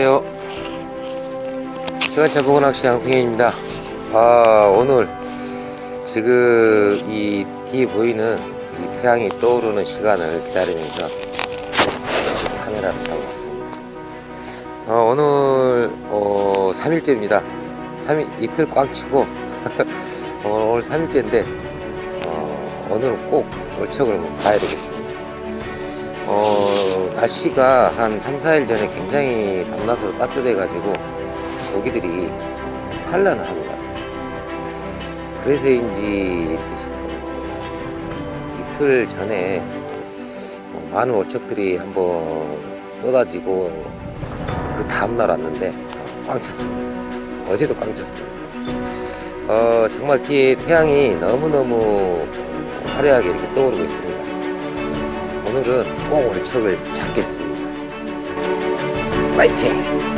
안녕하세요. 시간차 보고 낚시 양승현입니다. 아, 오늘 지금 이 뒤에 보이는 이 태양이 떠오르는 시간을 기다리면서 카메라를 잡아봤습니다. 어, 오늘 어, 3일째입니다. 3일, 이틀 꽉 치고 어, 오늘 3일째인데 어, 오늘은 꼭 월척을 봐야 되겠습니다. 어, 날씨가 한 3, 4일 전에 굉장히 밤낮으로 따뜻해가지고 고기들이 산란을 하는 것 같아요. 그래서인지 이렇게 어, 이틀 전에 어, 많은 월척들이 한번 쏟아지고 그 다음날 왔는데 꽝 쳤습니다. 어제도 꽝 쳤습니다. 어, 정말 뒤에 태양이 너무너무 화려하게 이렇게 떠오르고 있습니다. 오늘은 꼭 월척을 잡겠습니다. 자, 파이팅!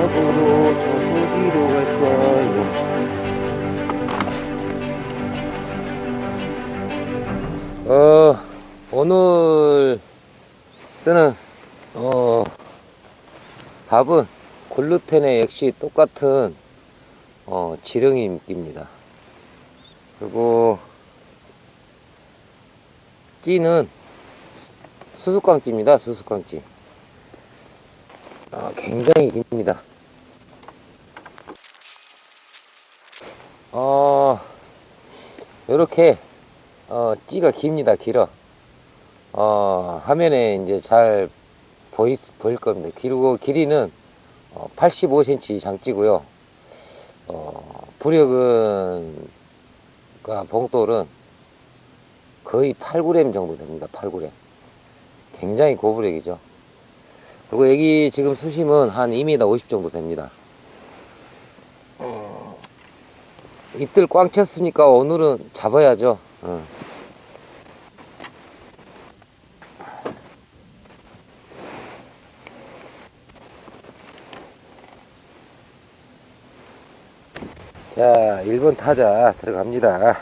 잡으러 저수지로 갈까요? 어, 오늘 쓰는 어, 밥은 글루텐에 역시 똑같은 어, 지렁이 미끼입니다. 그리고 찌는 수수깡찌입니다. 수수깡찌. 아, 굉장히 깁니다. 어, 요렇게, 어, 찌가 깁니다. 길어. 어, 화면에 이제 잘 보이, 보일 겁니다. 그리고 길이는 어, 85cm 장찌고요. 어, 부력은, 과 봉돌은 거의 8g 정도 됩니다. 8g. 굉장히 고부력이죠. 그리고 여기 지금 수심은 한 2m 50 정도 됩니다. 어, 이틀 꽝 쳤으니까 오늘은 잡아야죠. 어. 자, 1번 타자 들어갑니다.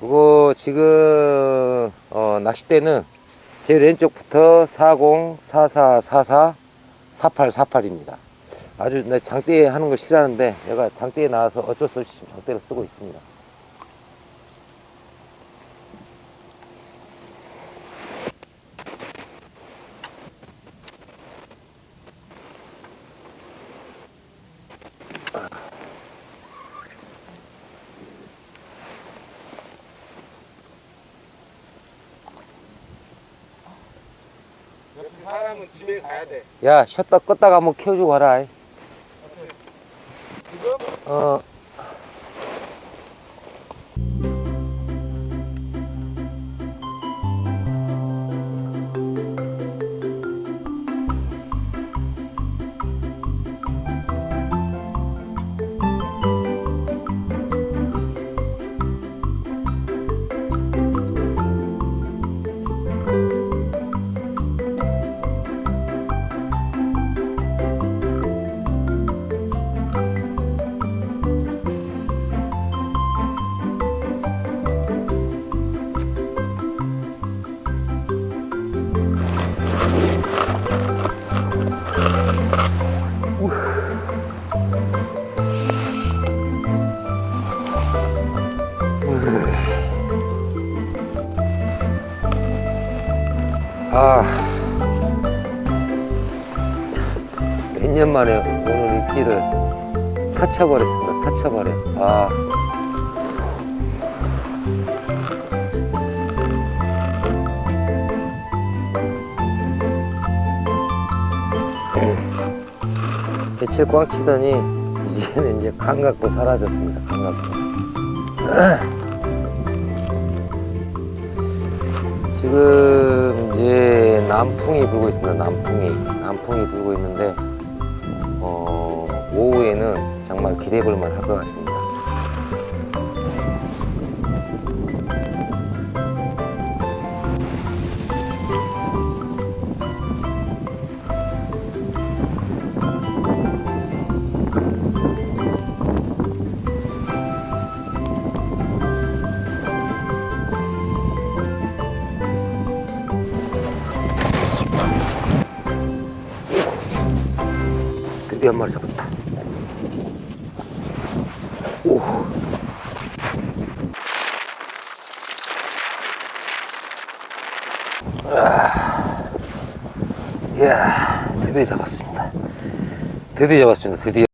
그리고 지금 어, 낚싯대는 제일 왼쪽부터 40, 44, 44, 48, 48입니다. 아주 내 장대에 하는 걸 싫어하는데 내가 장대에 나와서 어쩔 수 없이 장대를 쓰고 있습니다. 사람은 집에 가야 돼. 야, 쉬었다 껐다가 한번 켜주고 가라. 지 아. 몇 년 만에 오늘 입질을 터쳐버렸습니다. 터쳐버려. 아. 며칠 꽉 치더니 이제는 이제 감각도 사라졌습니다. 감각도. 지금 이제 남풍이 불고 있습니다. 남풍이 남풍이 불고 있는데 어, 오후에는 정말 기대볼만 할 것 같습니다. 이야, 드디어 잡았습니다. 드디어 잡았습니다. 드디어.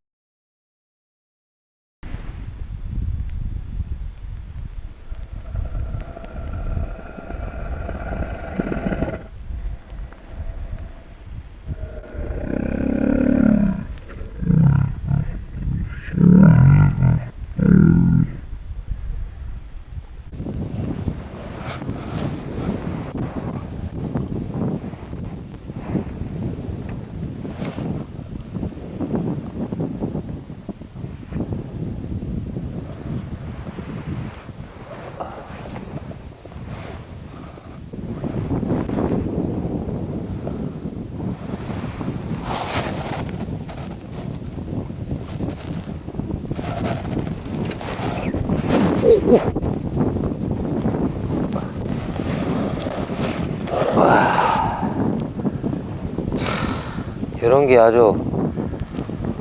이런 게 아주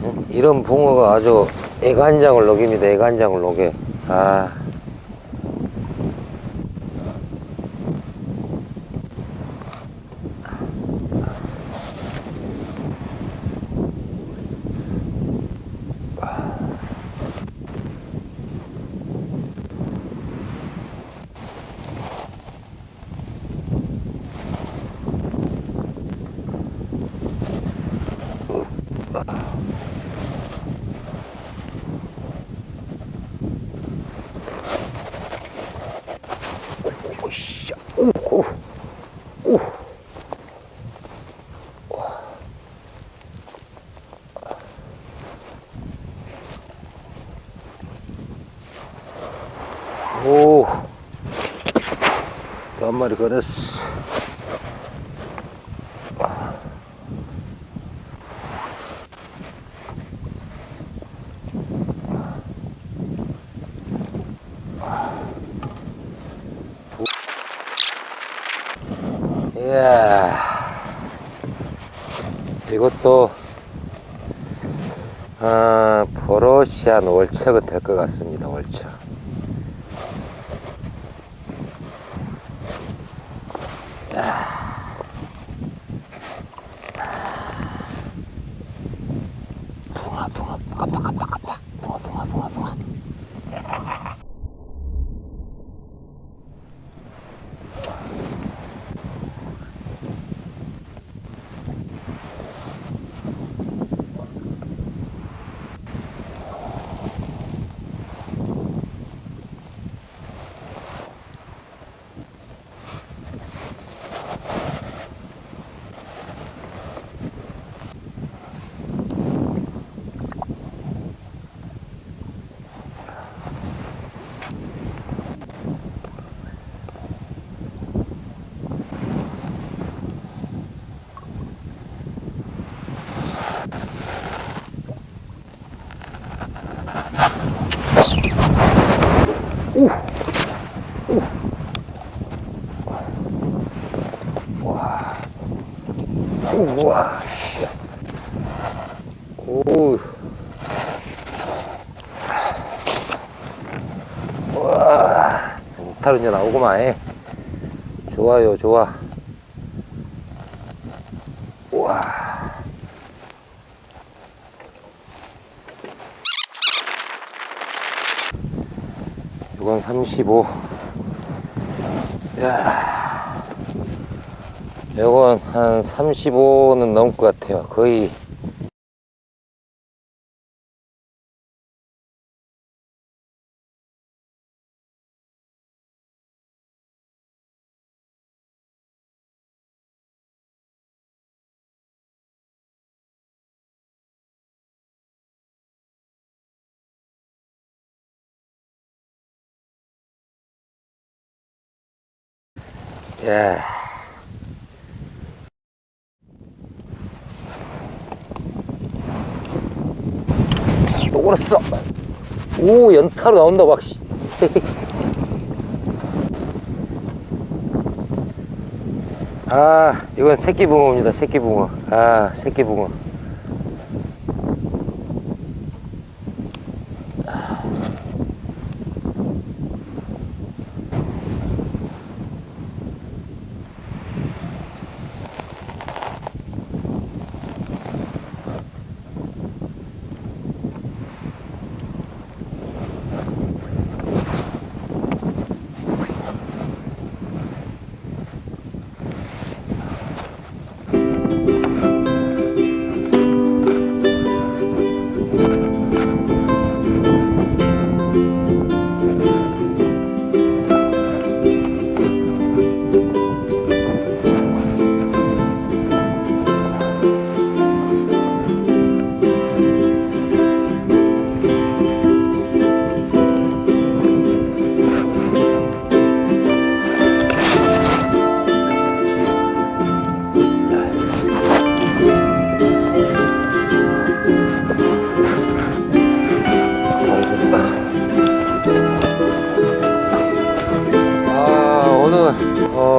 응? 이런 붕어가 아주 애간장을 녹입니다. 애간장을 녹여. 아. 오씨. 오, 오. 오. 오. 마리 걸었어. 이야. 이것도, 아, 보로시안 월척은 될 것 같습니다, 월척. 오! 우. 와. 우와. 씨. 오. 와. 목탈 이제 나오고만 해. 좋아요, 좋아. 와. 이건 35. 야. 이건 한 35는 넘을 것 같아요. 거의 예. 또 걸었어. 오, 연타로 나온다, 막씨. 아, 이건 새끼 붕어입니다, 새끼 붕어. 아, 새끼 붕어.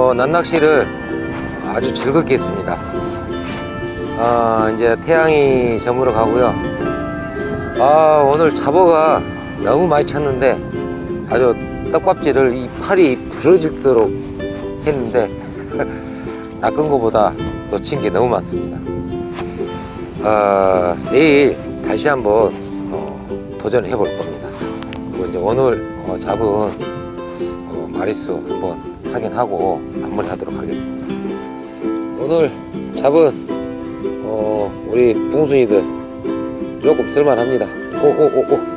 어, 난낚시를 아주 즐겁게 했습니다. 아, 이제 태양이 저물어 가고요. 아, 오늘 잡어가 너무 많이 찼는데 아주 떡밥질을 이 팔이 부러지도록 했는데 낚은 것보다 놓친 게 너무 많습니다. 아, 내일 다시 한번 어, 도전해 볼 겁니다. 그리고 이제 오늘 어, 잡은 어, 마리수 한번 확인하고 마무리하도록 하겠습니다. 오늘 잡은 어, 우리 붕순이들 조금 쓸만합니다. 오오오오